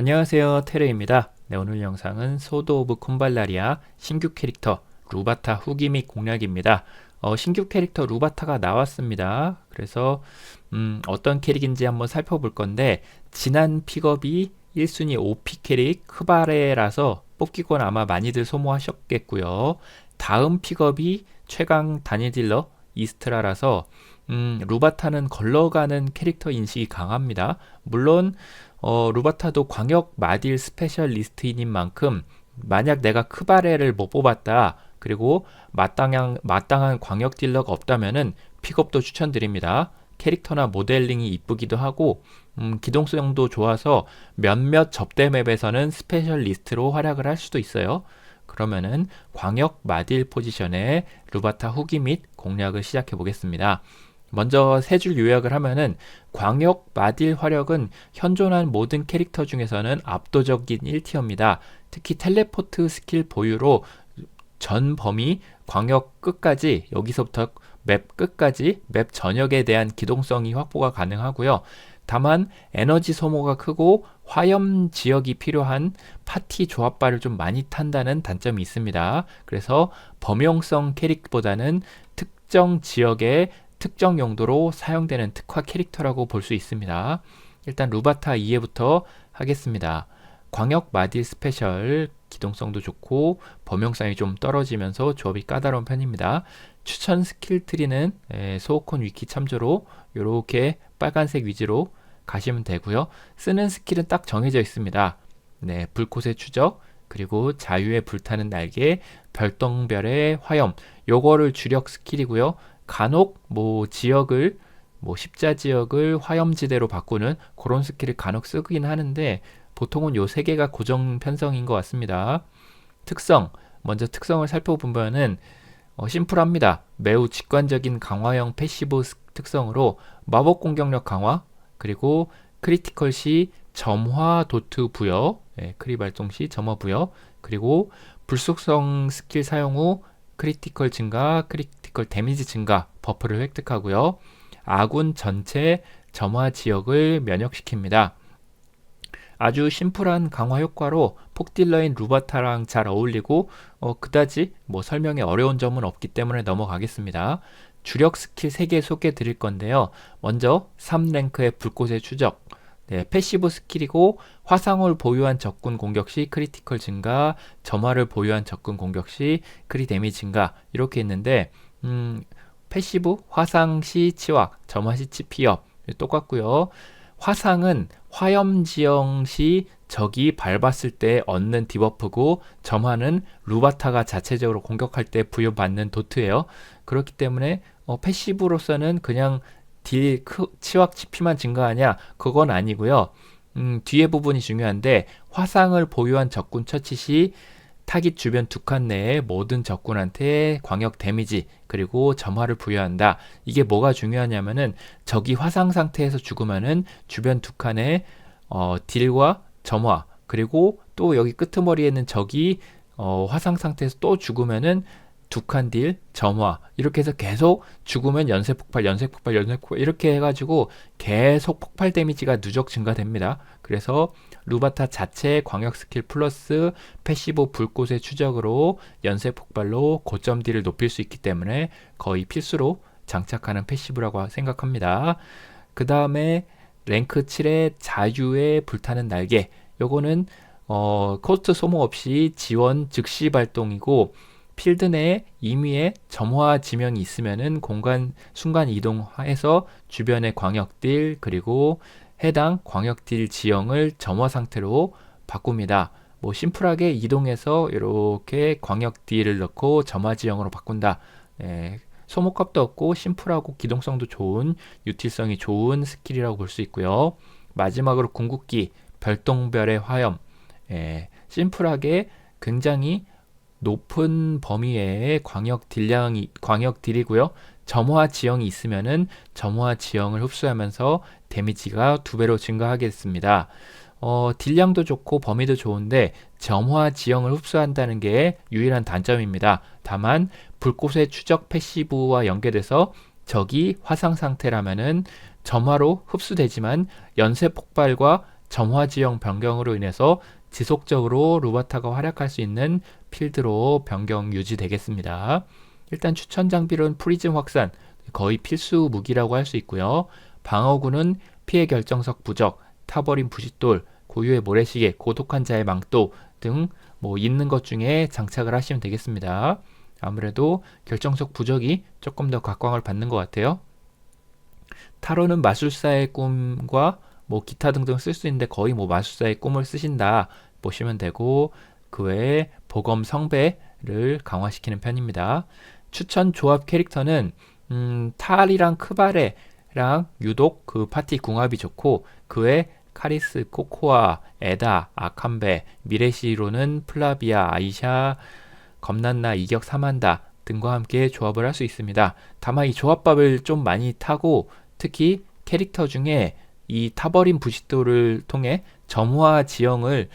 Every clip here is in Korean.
안녕하세요. 테레입니다. 네, 오늘 영상은 소드 오브 콤발라리아 신규 캐릭터 루바타 후기 및 공략입니다. 어, 신규 캐릭터 루바타가 나왔습니다. 그래서 음, 어떤 캐릭인지 한번 살펴볼 건데 지난 픽업이 1순위 OP 캐릭 크바레라서 뽑기권 아마 많이들 소모하셨겠고요. 다음 픽업이 최강 단일 딜러 이스트라라서 음, 루바타는 걸러가는 캐릭터 인식이 강합니다. 물론 어, 루바타도 광역 마딜 스페셜리스트인 만큼 만약 내가 크바레를 못 뽑았다 그리고 마땅한, 마땅한 광역 딜러가 없다면은 픽업도 추천드립니다. 캐릭터나 모델링이 이쁘기도 하고 음, 기동성도 좋아서 몇몇 접대 맵에서는 스페셜리스트로 활약을 할 수도 있어요. 그러면은 광역 마딜 포지션의 루바타 후기 및 공략을 시작해 보겠습니다. 먼저 세 줄 요약을 하면은 광역 마딜 화력은 현존한 모든 캐릭터 중에서는 압도적인 1티어입니다. 특히 텔레포트 스킬 보유로 전 범위 광역 끝까지 여기서부터 맵 끝까지 맵 전역에 대한 기동성이 확보가 가능하고요. 다만 에너지 소모가 크고 화염 지역이 필요한 파티 조합바를 좀 많이 탄다는 단점이 있습니다. 그래서 범용성 캐릭보다는 특정 지역의 특정 용도로 사용되는 특화 캐릭터라고 볼 수 있습니다. 일단 루바타 2회부터 하겠습니다. 광역 마딜 스페셜 기동성도 좋고 범용성이 좀 떨어지면서 조합이 까다로운 편입니다. 추천 스킬 트리는 소호콘 위키 참조로 이렇게 빨간색 위주로 가시면 되고요. 쓰는 스킬은 딱 정해져 있습니다. 네, 불꽃의 추적, 그리고 자유의 불타는 날개, 별똥별의 화염, 요거를 주력 스킬이고요. 간혹 뭐 지역을 뭐 십자 지역을 화염지대로 바꾸는 그런 스킬을 간혹 쓰긴 하는데 보통은 요 세 개가 고정 편성인 것 같습니다. 특성 먼저 특성을 살펴보면은 어, 심플합니다. 매우 직관적인 강화형 패시브 특성으로 마법 공격력 강화 그리고 크리티컬 시 점화 도트 부여 네, 크리 발동 시 점화 부여 그리고 불속성 스킬 사용 후 크리티컬 증가, 크리 티컬 데미지 증가 버프를 획득하고요. 아군 전체 점화 지역을 면역시킵니다. 아주 심플한 강화 효과로 폭딜러인 루바타랑 잘 어울리고 어, 그다지 뭐 설명에 어려운 점은 없기 때문에 넘어가겠습니다. 주력 스킬 3개 소개해 드릴 건데요. 먼저 3랭크의 불꽃의 추적 네, 패시브 스킬이고 화상을 보유한 적군 공격 시 크리티컬 증가, 점화를 보유한 적군 공격 시 크리 데미지 증가 이렇게 있는데 음, 패시브 화상 시 치확, 점화 시 치피업 똑같고요. 화상은 화염 지형 시 적이 밟았을 때 얻는 디버프고 점화는 루바타가 자체적으로 공격할 때 부여받는 도트예요. 그렇기 때문에 어, 패시브로서는 그냥 딜 치확 치피만 증가하냐? 그건 아니고요. 음, 뒤에 부분이 중요한데 화상을 보유한 적군 처치 시 타깃 주변 두 칸 내에 모든 적군한테 광역 데미지 그리고 점화를 부여한다. 이게 뭐가 중요하냐면은 적이 화상 상태에서 죽으면은 주변 두 칸에 어, 딜과 점화 그리고 또 여기 끄트머리에 있는 적이 어, 화상 상태에서 또 죽으면은 두 칸 딜, 점화 이렇게 해서 계속 죽으면 연쇄 폭발, 연쇄 폭발, 연쇄 폭발 이렇게 해가지고 계속 폭발 데미지가 누적 증가됩니다. 그래서 루바타 자체 광역 스킬 플러스 패시브 불꽃의 추적으로 연쇄 폭발로 고점 딜을 높일 수 있기 때문에 거의 필수로 장착하는 패시브라고 생각합니다. 그 다음에 랭크 7의 자유의 불타는 날개 요거는 어, 코스트 소모 없이 지원 즉시 발동이고 필드 내에 임의의 점화 지명이 있으면은 공간 순간 이동해서 주변의 광역딜 그리고 해당 광역딜 지형을 점화 상태로 바꿉니다. 뭐 심플하게 이동해서 이렇게 광역딜을 넣고 점화 지형으로 바꾼다. 예, 소모값도 없고 심플하고 기동성도 좋은 유틸성이 좋은 스킬이라고 볼 수 있고요. 마지막으로 궁극기 별똥별의 화염 예, 심플하게 굉장히 높은 범위의 광역 딜량이 광역 딜이고요. 점화 지형이 있으면은 점화 지형을 흡수하면서 데미지가 두 배로 증가하겠습니다. 어, 딜량도 좋고 범위도 좋은데 점화 지형을 흡수한다는 게 유일한 단점입니다. 다만 불꽃의 추적 패시브와 연계돼서 적이 화상 상태라면은 점화로 흡수되지만 연쇄 폭발과 점화 지형 변경으로 인해서 지속적으로 루바타가 활약할 수 있는 필드로 변경 유지되겠습니다. 일단 추천 장비로는 프리즘 확산 거의 필수 무기라고 할 수 있고요. 방어구는 피해 결정석 부적, 타버린 부싯돌, 고유의 모래시계, 고독한 자의 망토 등 뭐 있는 것 중에 장착을 하시면 되겠습니다. 아무래도 결정석 부적이 조금 더 각광을 받는 것 같아요. 타로는 마술사의 꿈과 뭐 기타 등등 쓸 수 있는데 거의 뭐 마술사의 꿈을 쓰신다 보시면 되고 그 외에 보검 성배를 강화시키는 편입니다. 추천 조합 캐릭터는 음, 탈이랑 크바레랑 유독 그 파티 궁합이 좋고 그 외 카리스, 코코아, 에다, 아캄베, 미레시로는 플라비아, 아이샤, 검난나, 이격, 사만다 등과 함께 조합을 할 수 있습니다. 다만 이 조합밥을 좀 많이 타고 특히 캐릭터 중에 이 타버린 부싯돌을 통해 점화 지형을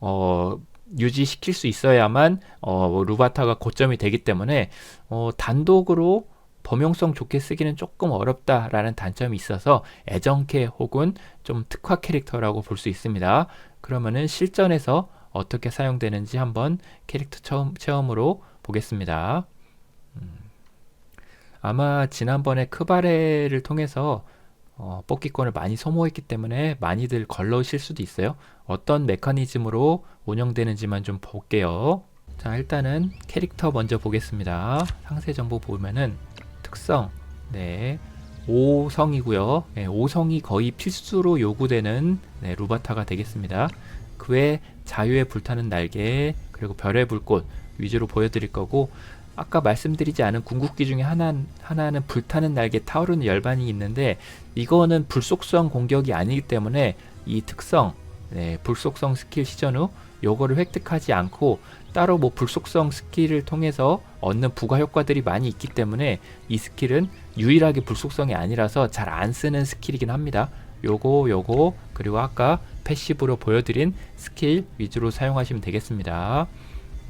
어, 유지시킬 수 있어야만 어, 루바타가 고점이 되기 때문에 어, 단독으로 범용성 좋게 쓰기는 조금 어렵다라는 단점이 있어서 애정캐 혹은 좀 특화 캐릭터라고 볼 수 있습니다. 그러면은 실전에서 어떻게 사용되는지 한번 캐릭터 처음, 체험으로 보겠습니다. 음, 아마 지난번에 크바레를 통해서 어, 뽑기권을 많이 소모했기 때문에 많이들 걸러오실 수도 있어요. 어떤 메커니즘으로 운영되는지만 좀 볼게요. 자, 일단은 캐릭터 먼저 보겠습니다. 상세 정보 보면은 특성, 네, 5성이고요. 네, 5성이 거의 필수로 요구되는 네, 루바타가 되겠습니다. 그 외 자유의 불타는 날개, 그리고 별의 불꽃 위주로 보여드릴 거고, 아까 말씀드리지 않은 궁극기 중에 하나, 하나는 불타는 날개 타오르는 열반이 있는데, 이거는 불속성 공격이 아니기 때문에 이 특성, 네, 불속성 스킬 시전 후 요거를 획득하지 않고 따로 뭐 불속성 스킬을 통해서 얻는 부가 효과들이 많이 있기 때문에 이 스킬은 유일하게 불속성이 아니라서 잘 안 쓰는 스킬이긴 합니다. 요거 요거 그리고 아까 패시브로 보여드린 스킬 위주로 사용하시면 되겠습니다.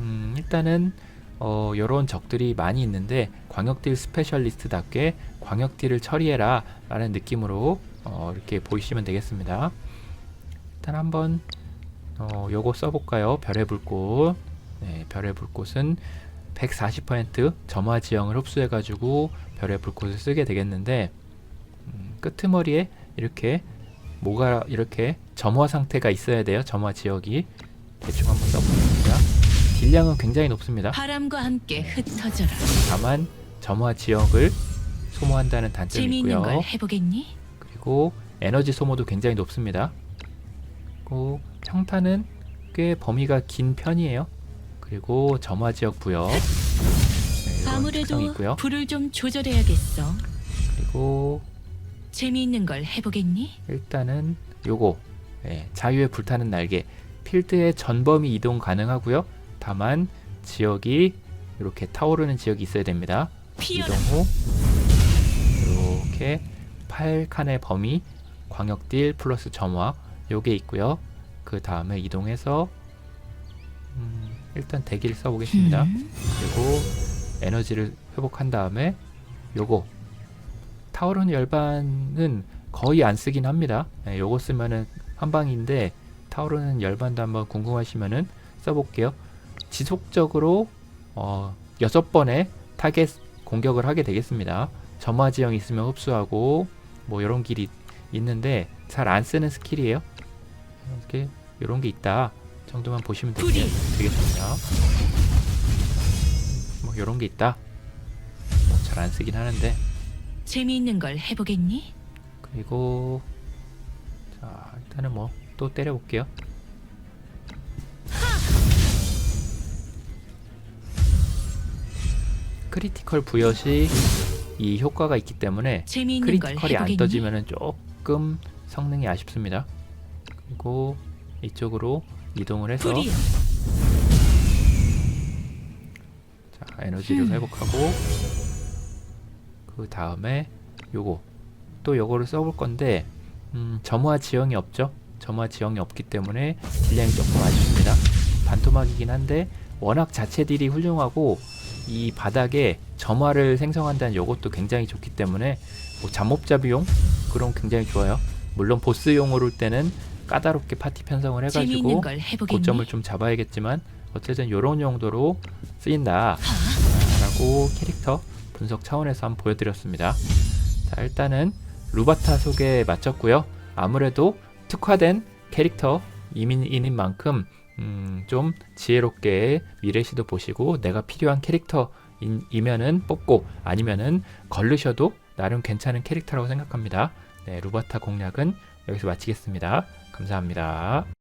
음, 일단은 어, 이런 적들이 많이 있는데 광역딜 스페셜리스트답게 광역딜을 처리해라 라는 느낌으로 어, 이렇게 보시면 되겠습니다. 일단 한번 어, 요거 써볼까요? 별의 불꽃 네, 별의 불꽃은 140% 점화 지형을 흡수해가지고 별의 불꽃을 쓰게 되겠는데 음, 끄트머리에 이렇게 뭐가 이렇게 점화 상태가 있어야 돼요. 점화 지역이 대충 한번 써보겠습니다. 딜량은 굉장히 높습니다. 바람과 함께 흩어져라. 다만 점화 지역을 소모한다는 단점이 재미있는 걸 있고요. 해보겠니? 그리고 에너지 소모도 굉장히 높습니다. 그리고 평타는 꽤 범위가 긴 편이에요. 그리고 점화 지역 부여 네, 이런 특성이 아무래도 있고요. 불을 좀 조절해야겠어. 그리고 재미있는 걸 해보겠니? 일단은 요거 예, 자유의 불타는 날개 필드의 전범위 이동 가능하고요. 다만 지역이 이렇게 타오르는 지역이 있어야 됩니다. 이동 후 이렇게 8칸의 범위 광역 딜 플러스 점화 요게 있고요. 그 다음에 이동해서 음, 일단 대기를 써보겠습니다. 음, 그리고 에너지를 회복한 다음에 요거 타오르는 열반은 거의 안 쓰긴 합니다. 예, 요거 쓰면은 한 방인데 타오르는 열반도 한번 궁금하시면은 써볼게요. 지속적으로 어, 여섯 번의 타겟 공격을 하게 되겠습니다. 점화 지형 있으면 흡수하고 뭐 이런 길이 있는데 잘 안 쓰는 스킬이에요. 이렇게 이런 게 있다 정도만 보시면 되겠, 불이. 되겠습니다. 뭐 이런 게 있다. 뭐 잘안 쓰긴 하는데 재미있는 걸 해보겠니? 그리고 자 일단은 뭐 또 때려볼게요. 크리티컬 부여 시 이 효과가 있기 때문에 크리티컬이 안? 떠지면은 조금 성능이 아쉽습니다. 그리고 이쪽으로 이동을 해서. 자, 에너지를 음. 회복하고 그 다음에 요거 또 요거를 써볼 건데 음, 점화 지형이 없죠. 점화 지형이 없기 때문에 딜량이 조금 아쉽습니다. 반토막이긴 한데 워낙 자체 딜이 훌륭하고 이 바닥에 점화를 생성한다는 요것도 굉장히 좋기 때문에 뭐 비용 그럼 굉장히 좋아요. 물론 보스용으로 때는 까다롭게 파티 편성을 해가지고? 고점을 좀 잡아야겠지만 어쨌든 이런 용도로 쓰인다 하, 라고 캐릭터 분석 차원에서 한번 보여드렸습니다. 자 일단은 루바타 소개 마쳤고요. 아무래도 특화된 캐릭터 이민인 만큼 음, 좀 지혜롭게 미래시도 보시고 내가 필요한 캐릭터이면은 뽑고 아니면은 걸르셔도 나름 괜찮은 캐릭터라고 생각합니다. 네, 루바타 공략은 여기서 마치겠습니다. 감사합니다.